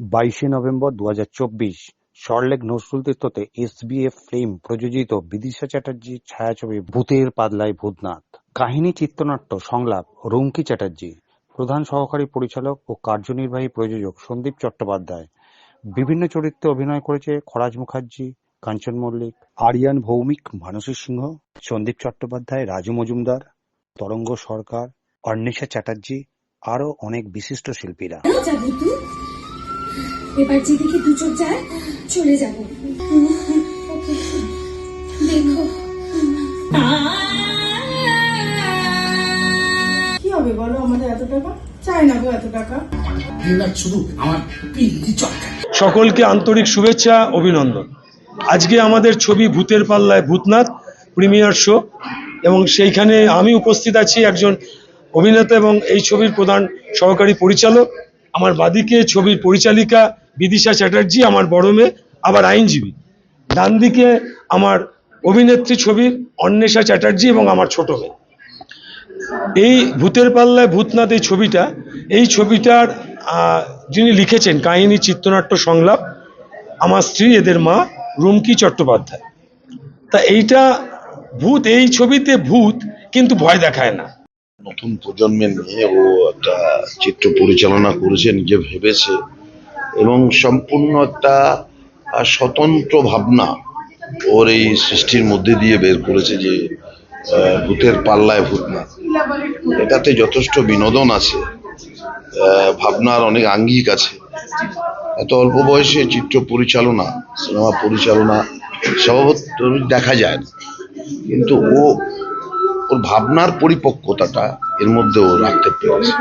বাইশে নভেম্বর দু হাজার চব্বিশ, সল্টলেক নজরুল তীর্থতে এসবিএফ ফিল্ম প্রযোজিত বিদিশা চ্যাটার্জির ছায়াছবি ভূতের পাদলায় ভূতনাথ। কাহিনী, চিত্রনাট্য, সংলাপ, রুমকি চ্যাটার্জি, প্রধান সহকারী পরিচালক ও কার্যনির্বাহী প্রযোজক সন্দীপ চট্টোপাধ্যায়। বিভিন্ন চরিত্রে অভিনয় করেছে খরাজ মুখার্জি, কাঞ্চন মল্লিক, আরিয়ান ভৌমিক, মানসী সিংহ, সন্দীপ চট্টোপাধ্যায়, রাজু মজুমদার, তরঙ্গ সরকার অর্ণিশা চ্যাটার্জি, আরও অনেক বিশিষ্ট শিল্পীরা। এবার যেদিকে দু চোখ যায় চলে যাব। দেখো। কি হবে বলো আমাদের এত টাকা? চাই না গো এত টাকা। শুধু আমার সকলকে আন্তরিক শুভেচ্ছা অভিনন্দন। আজকে আমাদের ছবি ভূতের পাল্লায় ভূতনাথ প্রিমিয়ার শো এবং সেইখানে আমি উপস্থিত আছি একজন অভিনেতা এবং এই ছবির প্রধান সহকারী পরিচালক। আমার বাদিকে ছবির পরিচালিকা বিদিশা চ্যাটার্জি আমার বড় মেয়ে, আবার আইনজীবী। ডান দিকে আমার অভিনেত্রী ছবির অন্বেষা চ্যাটার্জি এবং আমার ছোট মেয়ে। এই ভূতের পাল্লায় ভূতনাথ এই ছবিটা, এই ছবিটার যিনি লিখেছেন কাহিনী, চিত্রনাট্য, সংলাপ, আমার স্ত্রী, এদের মা, রুমকি চট্টোপাধ্যায়। তা এইটা ভূত, এই ছবিতে ভূত কিন্তু ভয় দেখায় না। নতুন প্রজন্মের নিয়ে ও একটা চিত্র পরিচালনা করেছে নিজে ভেবেছে এবং সম্পূর্ণ একটা স্বতন্ত্র ভাবনা ওর এই সৃষ্টির মধ্যে দিয়ে বের করেছে যে ভূতের পাল্লায় ভূত না। এটাতে যথেষ্ট বিনোদন আছে ভাবনার অনেক আঙ্গিক আছে। এত অল্প বয়সে চিত্র পরিচালনা, সিনেমা পরিচালনা স্বভাবত দেখা যায়। না কিন্তু ও, ওর ভাবনার পরিপক্কতাটা এর মধ্যে ও রাখতে পেরেছে।